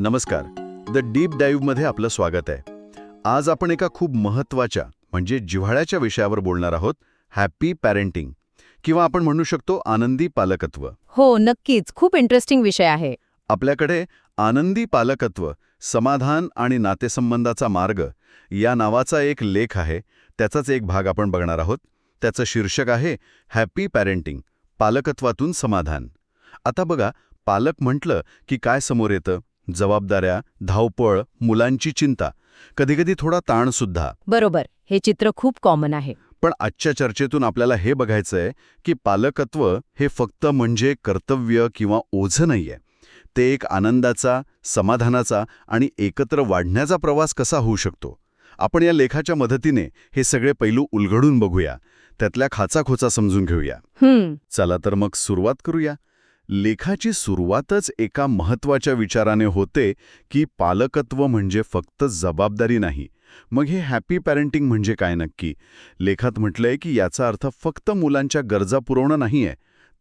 नमस्कार. द डीपमध्ये आपलं स्वागत आहे. आज आपण एका खूप महत्त्वाच्या म्हणजे जिव्हाळ्याच्या विषयावर बोलणार आहोत हॅपी पॅरेंटिंग किंवा आपण म्हणू शकतो आनंदी पालकत्व. हो नक्कीच. खूप इंटरेस्टिंग विषय आहे. आपल्याकडे आनंदी पालकत्व समाधान आणि नातेसंबंधाचा मार्ग या नावाचा एक लेख आहे. त्याचाच एक भाग आपण बघणार आहोत. त्याचं शीर्षक आहे हॅपी पॅरेंटिंग पालकत्वातून समाधान. आता बघा पालक म्हटलं की काय समोर येतं? जबाबदाऱ्या धावपळ मुलांची चिंता कधीकधी थोडा ताणसुद्धा बरोबर. हे चित्र खूप कॉमन आहे. पण आजच्या चर्चेतून आपल्याला हे बघायचंय की पालकत्व हे फक्त म्हणजे कर्तव्य किंवा ओझं नाहीये. ते एक आनंदाचा समाधानाचा आणि एकत्र वाढण्याचा प्रवास कसा होऊ शकतो? आपण या लेखाच्या मदतीने हे सगळे पैलू उलगडून बघूया. त्यातल्या खाचाखोचा समजून घेऊया. चला तर मग सुरुवात करूया. लेखाची सुरुवातच एका महत्त्वाच्या विचाराने होते की पालकत्व म्हणजे फक्त जबाबदारी नाही. मग हे हॅपी पॅरेंटिंग म्हणजे काय नक्की? लेखात म्हटलंय की याचा अर्थ फक्त मुलांच्या गरजा पुरवणं नाहीये.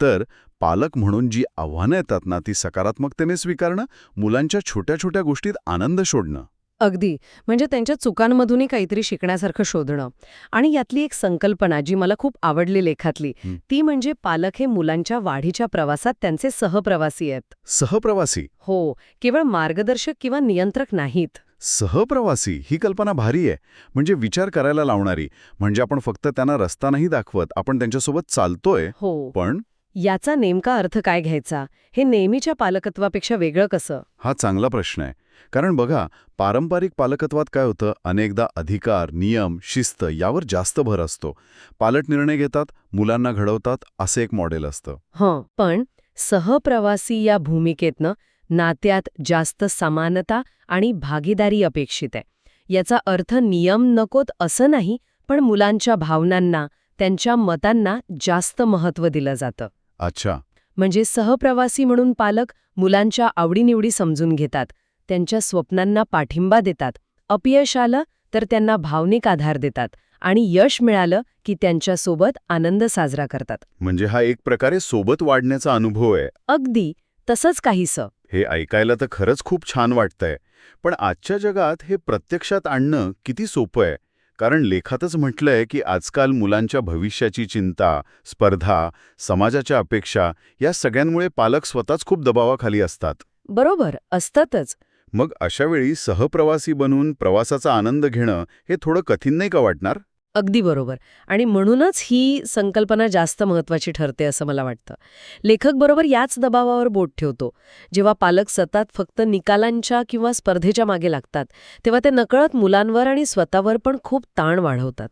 तर पालक म्हणून जी आव्हानं येतात ना ती सकारात्मकतेने स्वीकारणं मुलांच्या छोट्या छोट्या गोष्टीत आनंद शोधणं. अगदी. म्हणजे त्यांच्या चुकांमधूनही काहीतरी शिकण्यासारखं शोधणं. आणि यातली एक संकल्पना जी मला खूप आवडली लेखातली. ती म्हणजे पालक हे मुलांच्या वाढीच्या प्रवासात त्यांचे सहप्रवासी आहेत. सहप्रवासी? हो. केवळ मार्गदर्शक किंवा नियंत्रक नाहीत. सहप्रवासी? ही कल्पना भारी आहे. म्हणजे विचार करायला लावणारी. म्हणजे आपण फक्त त्यांना रस्ता नाही दाखवत. आपण त्यांच्यासोबत चालतोय. हो. पण? याचा नेमका अर्थ काय घ्यायचा? हे नेहमीच्या पालकत्वापेक्षा वेगळं कसं? हा चांगला प्रश्न आहे. कारण बघा पारंपरिक पालकत्वात काय होतं? अनेकदा अधिकार नियम शिस्त यावर जास्त भर असतो. पालट निर्णय घेतात मुलांना घडवतात असे एक मॉडेल असतं. हं पण सहप्रवासी या भूमिकेतनं नात्यात जास्त समानता आणि भागीदारी अपेक्षित आहे. याचा अर्थ नियम नकोत असं नाही पण मुलांच्या भावनांना त्यांच्या मतांना जास्त महत्त्व दिलं जातं. अच्छा. म्हणजे सहप्रवासी म्हणून पालक मुलांच्या आवडीनिवडी समजून घेतात. त्यांच्या स्वप्नांना पाठिंबा देतात. अपयश आलं तर त्यांना भावनिक आधार देतात आणि यश मिळालं की त्यांच्यासोबत आनंद साजरा करतात. म्हणजे हा एक प्रकारे सोबत वाढण्याचा अनुभव आहे. अगदी तसंच काहीसं. हे ऐकायला तर खरंच खूप छान वाटतंय. पण आजच्या जगात हे प्रत्यक्षात आणणं किती सोपं आहे? कारण लेखातच म्हटलंय की आजकाल मुलांच्या भविष्याची चिंता स्पर्धा समाजाच्या अपेक्षा या सगळ्यांमुळे पालक स्वतःच खूप दबावाखाली असतात. बरोबर असतातच. मग अशावेळी सहप्रवासी बनून प्रवासाचा आनंद घेणं हे थोडं कठीण नाही का वाटणार? अगदी बरोबर. आणि म्हणूनच ही संकल्पना जास्त महत्वाची ठरते असं मला वाटतं. लेखक बरोबर याच दबावावर बोट ठेवतो. जेव्हा पालक सतत फक्त निकालांच्या किंवा स्पर्धेच्या मागे लागतात तेव्हा ते नकळत मुलांवर आणि स्वतःवर पण खूप ताण वाढवतात.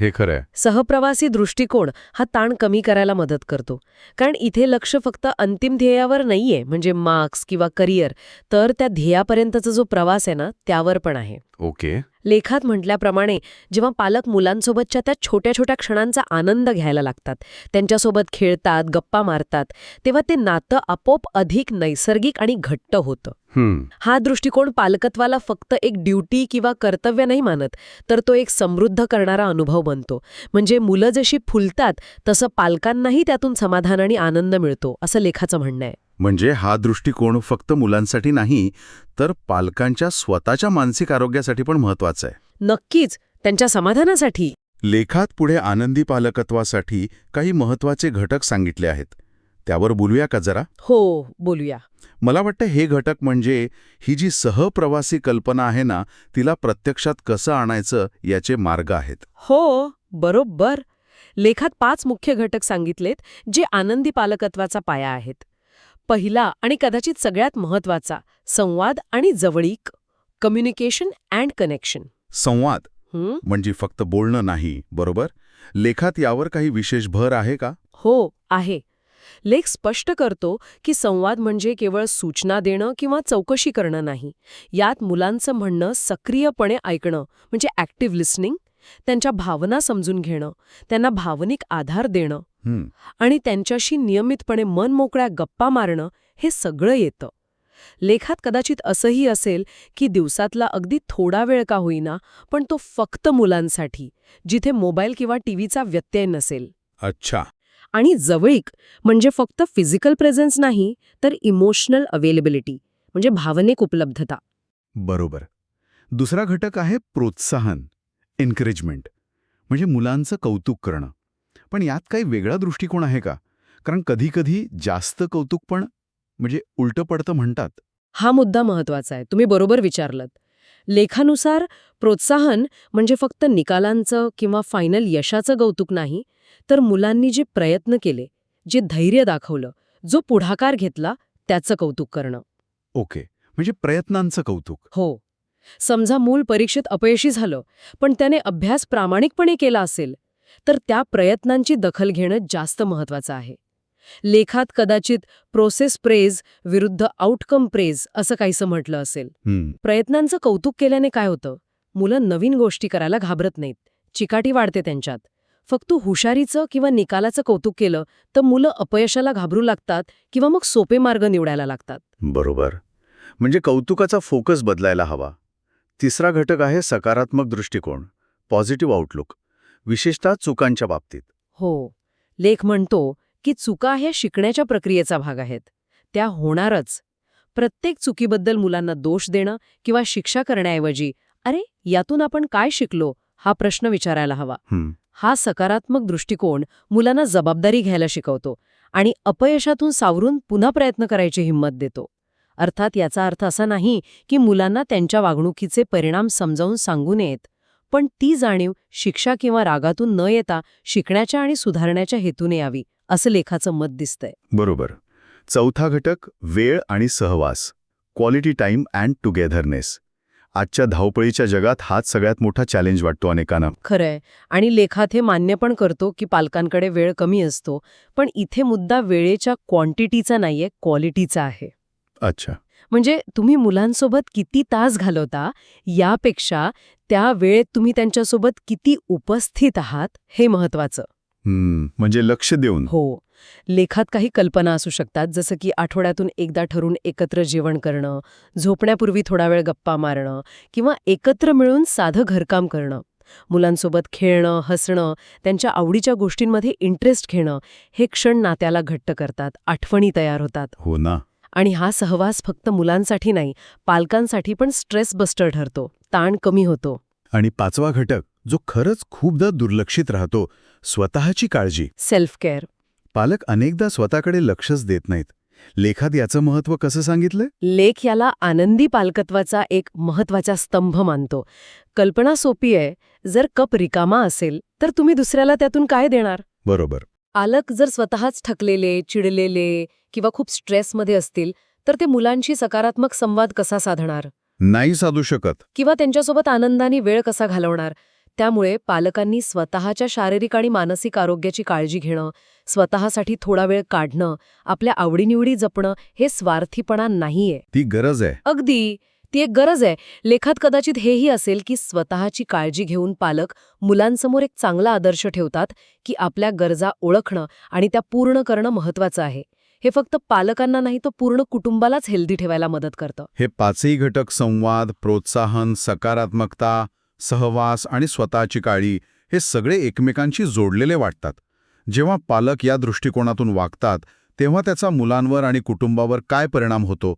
हे खरं आहे सहप्रवासी दृष्टिकोन हा ताण कमी करायला मदत करतो. कारण इथे लक्ष फक्त अंतिम ध्येयावर नाहीये म्हणजे मार्क्स किंवा करिअर तर त्या ध्येयापर्यंतचा जो प्रवास आहे ना त्यावर पण आहे. ओके. लेखात म्हटल्याप्रमाणे जेव्हा पालक मुलांसोबतच्या त्या छोट्या छोट्या क्षणांचा आनंद घ्यायला लागतात त्यांच्यासोबत खेळतात गप्पा मारतात तेव्हा ते नातं आपोप अधिक नैसर्गिक आणि घट्ट होतं. हा दृष्टिकोन पालकत्वाला फक्त एक ड्युटी किंवा कर्तव्य नाही मानत तर तो एक समृद्ध करणारा अनुभव बनतो. म्हणजे मुलं जशी फुलतात तसं पालकांनाही त्यातून समाधान आणि आनंद मिळतो असं लेखाचं म्हणणं आहे. म्हणजे हा दृष्टिकोन फक्त मुलांसाठी नाही तर पालकांच्या स्वतःच्या मानसिक आरोग्यासाठी पण महत्त्वाचा आहे. नक्कीच त्यांच्या समाधानासाठी. लेखात पुढे आनंदी पालकत्वासाठी काही महत्त्वाचे घटक सांगितले आहेत. त्यावर बोलूया का जरा? हो बोलूया. मला वाटतं हे घटक म्हणजे ही जी सहप्रवासी कल्पना आहे ना तिला प्रत्यक्षात कसं आणायचं याचे मार्ग आहेत. हो बरोबर. लेखात पाच मुख्य घटक सांगितलेत जे आनंदी पालकत्वाचा पाया आहेत. पहिला आणि कदाचित सगळ्यात महत्त्वाचा संवाद आणि जवळीक कम्युनिकेशन अँड कनेक्शन संवाद म्हणजे फक्त बोलणं नाही बरोबर? लेखात यावर काही विशेष भर आहे का? हो आहे. लेख स्पष्ट करतो की संवाद म्हणजे केवळ सूचना देणं किंवा चौकशी करणं नाही. यात मुलांचं म्हणणं सक्रियपणे ऐकणं म्हणजे ॲक्टिव्ह लिस्निंग त्यांच्या भावना समजून घेणं त्यांना भावनिक आधार देणं आणि त्यांच्याशी नियमितपणे मनमोकळ्या गप्पा मारणं हे सगळं येतं. लेखात कदाचित असंही असेल की दिवसातला अगदी थोडा वेळ का होईना पण तो फक्त मुलांसाठी जिथे मोबाईल किंवा टीव्हीचा व्यत्यय नसेल. अच्छा. आणि जवळीक म्हणजे फक्त फिजिकल प्रेझेन्स नाही तर इमोशनल अवेलेबिलिटी म्हणजे भावनिक उपलब्धता. बरोबर. दुसरा घटक आहे प्रोत्साहन एन्करेजमेंट म्हणजे मुलांचं कौतुक करणं. पण यात काही वेगळा दृष्टिकोन आहे का? कारण कधीकधी जास्त कौतुक पण म्हणजे उलटं पडतं म्हणतात. हा मुद्दा महत्त्वाचा आहे. तुम्ही बरोबर विचारलत. लेखानुसार प्रोत्साहन म्हणजे फक्त निकालांचं किंवा फायनल यशाचं कौतुक नाही तर मुलांनी जे प्रयत्न केले जे धैर्य दाखवलं जो पुढाकार घेतला त्याचं कौतुक करणं. ओके. म्हणजे प्रयत्नांचं कौतुक. हो. समजा मूल परीक्षेत अपयशी झालं पण त्याने अभ्यास प्रामाणिकपणे केला असेल तर त्या प्रयत्नांची दखल घेणं जास्त महत्वाचं आहे. लेखात कदाचित प्रोसेस प्रेज विरुद्ध आउटकम प्रेज असं काहीसं म्हटलं असेल. प्रयत्नांचं कौतुक केल्याने काय होतं? मुलं नवीन गोष्टी करायला घाबरत नाहीत. चिकाटी वाढते त्यांच्यात. फक्त हुशारीचं किंवा निकालाचं कौतुक केलं तर मुलं अपयशाला घाबरू लागतात किंवा मग सोपे मार्ग निवडायला लागतात. बरोबर. म्हणजे कौतुकाचा फोकस बदलायला हवा. तिसरा घटक आहे सकारात्मक दृष्टिकोन पॉझिटिव्ह आउटलुक विशेषतः चुकांच्या बाबतीत. हो. लेख म्हणतो की चुका ह्या शिकण्याच्या प्रक्रियेचा भाग आहेत. त्या होणारच. प्रत्येक चुकीबद्दल मुलांना दोष देणं किंवा शिक्षा करण्याऐवजी अरे यातून आपण काय शिकलो? हा प्रश्न विचारायला हवा. हा सकारात्मक दृष्टिकोन मुलांना जबाबदारी घ्यायला शिकवतो आणि अपयशातून सावरून पुन्हा प्रयत्न करायची हिंमत देतो. अर्थात याचा अर्थ असा नाही की मुलांना त्यांच्या वागणुकीचे परिणाम समजावून सांगू नयेत पण ती जाणीव शिक्षा किंवा रागातून न येता शिकण्याच्या आणि सुधारण्याच्या हेतूने यावी असं लेखाचं मत दिसतंय. बरोबर. चौथा घटक वेळ आणि सहवास क्वालिटी टाईम अँड टुगेदरनेस आजच्या धावपळीच्या जगात हाच सगळ्यात मोठा चॅलेंज वाटतो अनेकांना. खरंय. आणि लेखात हे मान्य पण करतो की पालकांकडे वेळ कमी असतो पण इथे मुद्दा वेळेच्या क्वांटिटीचा नाहीये क्वालिटीचा आहे. अच्छा. म्हणजे तुम्ही मुलांसोबत किती तास घालवता यापेक्षा त्या वेळेत तुम्ही त्यांच्यासोबत किती उपस्थित आहात हे महत्वाचं. म्हणजे लक्ष देऊन. हो. लेखात काही कल्पना असू शकतात जसं की आठवड्यातून एकदा ठरून एकत्र जेवण करणं झोपण्यापूर्वी थोडा वेळ गप्पा मारणं किंवा एकत्र मिळून साधं घरकाम करणं. मुलांसोबत खेळणं हसणं त्यांच्या आवडीच्या गोष्टींमध्ये इंटरेस्ट घेणं हे क्षण नात्याला घट्ट करतात आठवणी तयार होतात. हो ना. आणि हा सहवास फक्त मुलांसाठी नाही पालकांसाठी पण स्ट्रेस बस्टर ठरतो ताण कमी होतो. आणि पाचवा घटक जो खरंच खूपदा दुर्लक्षित राहतो स्वतःची काळजी. सेल्फ केअर पालक अनेकदा स्वतःकडे लक्षच देत नाहीत. लेखात याचं महत्त्व कसं सांगितलंय? लेख याला आनंदी पालकत्वाचा एक महत्त्वाचा स्तंभ मानतो. कल्पना सोपी आहे. जर कप रिकामा असेल तर तुम्ही दुसऱ्याला त्यातून काय देणार? बरोबर. पालक जर स्वतःच थकलेले चिडलेले किंवा खूप स्ट्रेसमध्ये असतील तर ते मुलांशी सकारात्मक संवाद कसा साधणार? नाही साधू शकत. किंवा त्यांच्यासोबत आनंदाने वेळ कसा घालवणार? त्यामुळे पालकांनी स्वतःच्या शारीरिक आणि मानसिक आरोग्याची काळजी घेणं स्वतःसाठी थोडा वेळ काढणं आपल्या आवडीनिवडी जपणं हे स्वार्थीपणा नाहीये. ती गरज आहे. अगदी. ती एक गरज आहे. लेखात कदाचित हेही असेल की स्वतःची काळजी घेऊन पालक मुलांसमोर एक चांगला आदर्श ठेवतात की आपल्या गरजा ओळखणं आणि त्या पूर्ण करणं महत्वाचं आहे. हे फक्त पालकांना नाही तर पूर्ण कुटुंबालाच हेल्दी ठेवायला मदत करतं. हे पाचही घटक संवाद प्रोत्साहन सकारात्मकता सहवास आणि स्वतःची काळी हे सगळे एकमेकांशी जोडलेले वाटतात. जेव्हा पालक या दृष्टिकोनातून वागतात तेव्हा त्याचा मुलांवर आणि कुटुंबावर काय परिणाम होतो?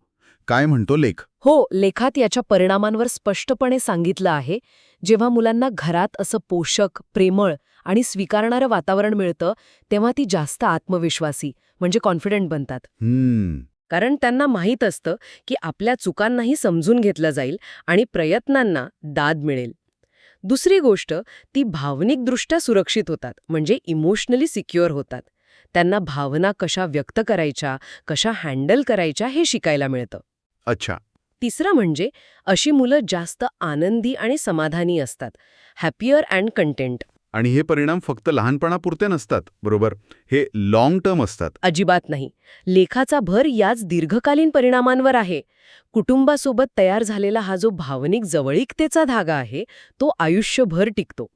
काय म्हणतो लेख? हो लेखात याच्या परिणामांवर स्पष्टपणे सांगितलं आहे जेव्हा मुलांना घरात असं पोषक प्रेमळ आणि स्वीकारणारं वातावरण मिळतं तेव्हा ती जास्त आत्मविश्वासी म्हणजे कॉन्फिडंट बनतात. कारण त्यांना माहीत असतं की आपल्या चुकांनाही समजून घेतलं जाईल आणि प्रयत्नांना दाद मिळेल. दुसरी गोष्ट ती भावनिकदृष्ट्या सुरक्षित होतात म्हणजे इमोशनली सिक्युअर होतात. त्यांना भावना कशा व्यक्त करायच्या कशा हँडल करायच्या हे शिकायला मिळतं. अच्छा. तिसरं म्हणजे अशी मुलं जास्त आनंदी आणि समाधानी असतात. हॅपियर अँड कंटेंट आणि हे परिणाम फक्त लहानपणापुरते नसतात बरोबर? हे लाँग टर्म असतात. अजिबात नाही. लेखाचा भर याच दीर्घकालीन परिणामांवर आहे. कुटुंबासोबत तयार झालेला हा जो भावनिक जवळीकतेचा धागा आहे तो आयुष्यभर टिकतो.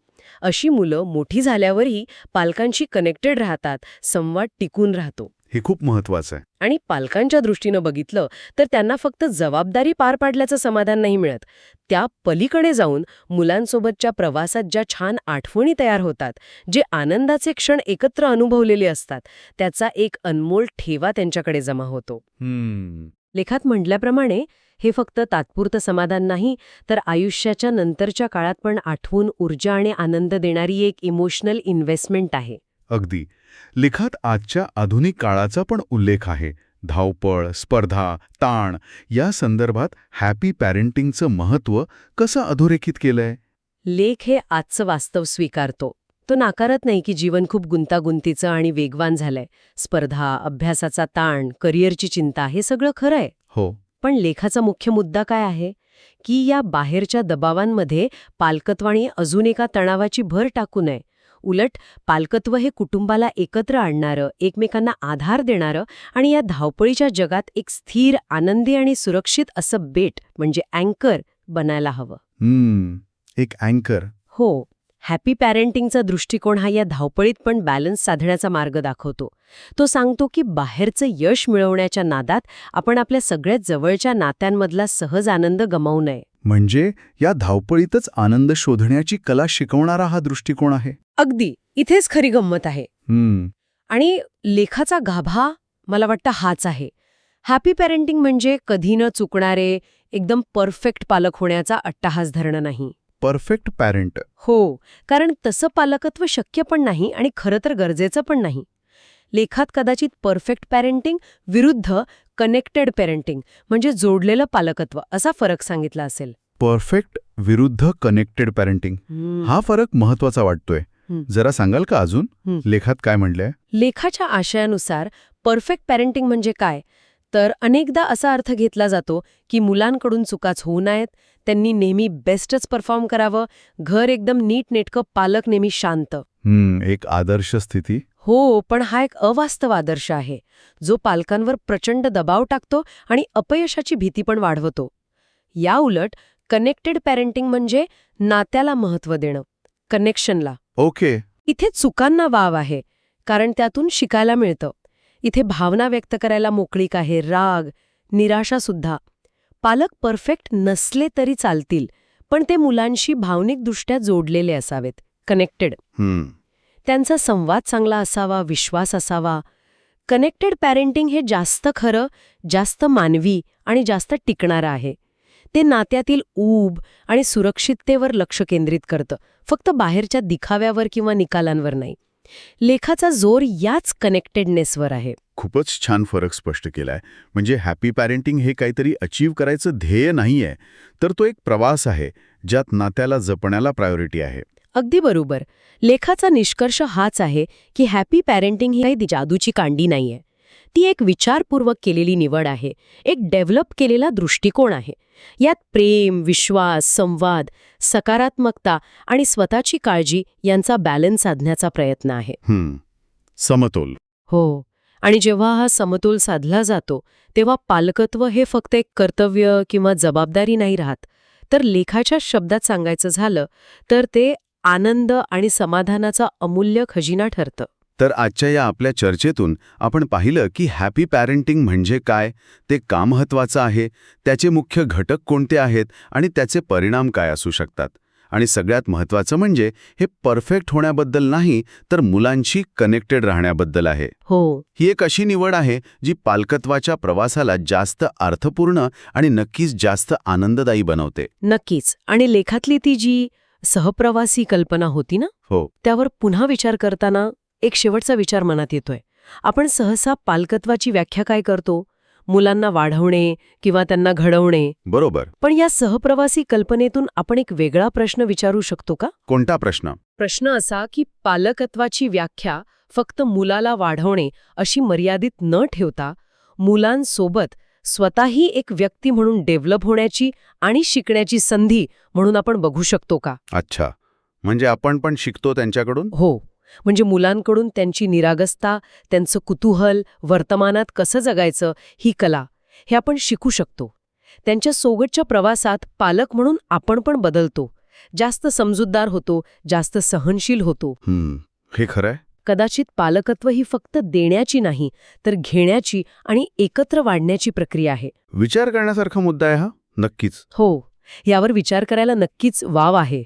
अशी मुलं मोठी झाल्यावरही पालकांशी कनेक्टेड राहतात संवाद टिकून राहतो. हे खूप महत्वाचं आहे. आणि पालकांच्या दृष्टीनं बघितलं तर त्यांना फक्त जबाबदारी पार पाडल्याचं समाधान नाही मिळत. त्या पलीकडे जाऊन मुलांसोबतच्या प्रवासात ज्या छान आठवणी तयार होतात जे आनंदाचे क्षण एकत्र अनुभवलेले असतात त्याचा एक अनमोल ठेवा त्यांच्याकडे जमा होतो. लेखात म्हटल्याप्रमाणे हे फक्त तात्पुरतं समाधान नाही तर आयुष्याच्या नंतरच्या काळात पण आठवून ऊर्जा आणि आनंद देणारी एक इमोशनल इन्व्हेस्टमेंट आहे. अगदी. लेखात आजच्या आधुनिक काळाचा पण उल्लेख आहे. धावपळ स्पर्धा ताण या संदर्भात हॅपी पॅरेंटिंगचं महत्त्व कसं अधोरेखित केलंय? लेख हे आजचं वास्तव स्वीकारतो. तो नाकारत नाही की जीवन खूप गुंतागुंतीचं आणि वेगवान झालंय. स्पर्धा अभ्यासाचा ताण करिअरची चिंता हे सगळं खरंय. हो. पण लेखाचा मुख्य मुद्दा काय आहे? की या बाहेरच्या दबावांमध्ये पालकत्वाने अजून एका तणावाची भर टाकू नये. उलट पालकत्व हे कुटुंबाला एकत्र आणणारं एकमेकांना आधार देणारं आणि या धावपळीच्या जगात एक स्थिर आनंदी आणि सुरक्षित असं बेट म्हणजे अँकर बनायला हवं. हम्म एक अँकर. हो. हॅपी पॅरेंटिंगचा दृष्टिकोन हा या धावपळीत पण बॅलन्स साधण्याचा मार्ग दाखवतो. तो सांगतो की बाहेरचं यश मिळवण्याच्या नादात आपण आपल्या सगळ्यात जवळच्या नात्यांमधला सहज आनंद गमावू नये. म्हणजे या धावपळीतच आनंद शोधण्याची कला शिकवणारा हा दृष्टिकोन आहे? अगदी. इथेच खरी गंमत आहे. हम्म. आणि लेखाचा गाभा मला वाटतं हाच आहे. हॅपी पॅरेंटिंग म्हणजे कधी न चुकणारे एकदम परफेक्ट पालक होण्याचा अट्टहास धरणं नाही. Perfect parent. हो कारण तसं पालकत्व शक्य पण नाही आणि खरं तर गरजेचं पण नाही. लेखात कदाचित परफेक्ट पॅरेंटिंग विरुद्ध कनेक्टेड पॅरेंटिंग म्हणजे जोडलेलं पालकत्व असा फरक सांगितला असेल. परफेक्ट विरुद्ध कनेक्टेड पॅरेंटिंग. हा फरक महत्त्वाचा वाटतोय. जरा सांगाल का अजून. लेखात काय म्हणलंय? लेखाच्या आशयानुसार परफेक्ट पॅरेंटिंग म्हणजे काय? तर अनेकदा असा अर्थ घेतला जातो की मुलांकडून चुकाच होऊ नयेत त्यांनी नेहमी बेस्टच परफॉर्म करावं घर एकदम नीटनेटकं पालक नेहमी शांत. हम्म एक आदर्श स्थिती? हो पण हा एक अवास्तव आदर्श आहे जो पालकांवर प्रचंड दबाव टाकतो आणि अपयशाची भीती पण वाढवतो. या उलट कनेक्टेड पॅरेंटिंग म्हणजे नात्याला महत्त्व देणं कनेक्शनला. ओके. इथे चुकांना वाव आहे कारण त्यातून शिकायला मिळतं. इथे भावना व्यक्त करायला मोकळीक आहे राग निराशासुद्धा. पालक परफेक्ट नसले तरी चालतील पण ते मुलांशी भावनिकदृष्ट्या जोडलेले असावेत कनेक्टेड. हम्म. त्यांचा संवाद चांगला असावा विश्वास असावा. कनेक्टेड पॅरेंटिंग हे जास्त खरं जास्त मानवी आणि जास्त टिकणारं आहे. ते नात्यातील ऊब आणि सुरक्षिततेवर लक्ष केंद्रित करतं फक्त बाहेरच्या दिखाव्यावर किंवा निकालांवर नाही. लेखाचा जोर याच कनेक्टेडनेसवर आहे. खूपच छान फरक स्पष्ट केलाय. म्हणजे हॅपी पॅरेंटिंग हे काहीतरी अचीव करायचं ध्येय नाहीये तर तो एक प्रवास आहे ज्यात नात्याला जपण्याला प्रायोरिटी आहे. अगदी बरोबर. लेखाचा निष्कर्ष हाच आहे की हॅपी पॅरेंटिंग ही काही जादूची कांडी नाहीये. ती एक विचारपूर्वक केलेली निवड आहे एक डेव्हलप केलेला दृष्टिकोन आहे. यात प्रेम विश्वास संवाद सकारात्मकता आणि स्वतःची काळजी यांचा बॅलन्स साधण्याचा प्रयत्न आहे. समतोल. हो. आणि जेव्हा हा समतोल साधला जातो तेव्हा पालकत्व हे फक्त एक कर्तव्य किंवा जबाबदारी नाही राहत. तर लेखाच्या शब्दात सांगायचं झालं तर ते आनंद आणि समाधानाचा अमूल्य खजिना ठरतं. तर आजच्या या आपल्या चर्चेतून आपण पाहिलं की हॅपी पॅरेंटिंग म्हणजे काय ते का महत्वाचं आहे त्याचे मुख्य घटक कोणते आहेत आणि त्याचे परिणाम काय असू शकतात. आणि सगळ्यात महत्वाचं म्हणजे हे परफेक्ट होण्याबद्दल नाही तर मुलांशी कनेक्टेड राहण्याबद्दल आहे. हो. ही एक अशी निवड आहे जी पालकत्वाच्या प्रवासाला जास्त अर्थपूर्ण आणि नक्कीच जास्त आनंददायी बनवते. नक्कीच. आणि लेखातली ती जी सहप्रवासी कल्पना होती ना हो. त्यावर पुन्हा विचार करताना एक शेवटचा विचार मनात येतोय. आपण सहसा पालकत्वाची व्याख्या काय करतो? मुलांना वाढवणे किंवा त्यांना घडवणे? बरोबर. पण या सहप्रवासी कल्पनेतून आपण एक वेगळा प्रश्न विचारू शकतो का? कोणता प्रश्न? प्रश्न असा की पालकत्वाची व्याख्या फक्त मुलाला वाढवणे अशी मर्यादित न ठेवता मुलांसोबत स्वतःही एक व्यक्ती म्हणून डेव्हलप होण्याची आणि शिकण्याची संधी म्हणून आपण बघू शकतो का? अच्छा. म्हणजे आपण पण शिकतो त्यांच्याकडून? हो. म्हणजे मुलांकडून त्यांची निरागसता त्यांचं कुतूहल वर्तमानात कसं जगायचं ही कला हे आपण शिकू शकतो. त्यांच्या सोबतच्या प्रवासात पालक म्हणून आपण पण बदलतो. जास्त समजूतदार होतो जास्त सहनशील होतो. हम्म हे खरंय? कदाचित पालकत्व ही फक्त देण्याची नाही तर घेण्याची आणि एकत्र वाढण्याची प्रक्रिया आहे. विचार करण्यासारखा मुद्दा आहे हा? नक्कीच. हो यावर विचार करायला नक्कीच वाव आहे.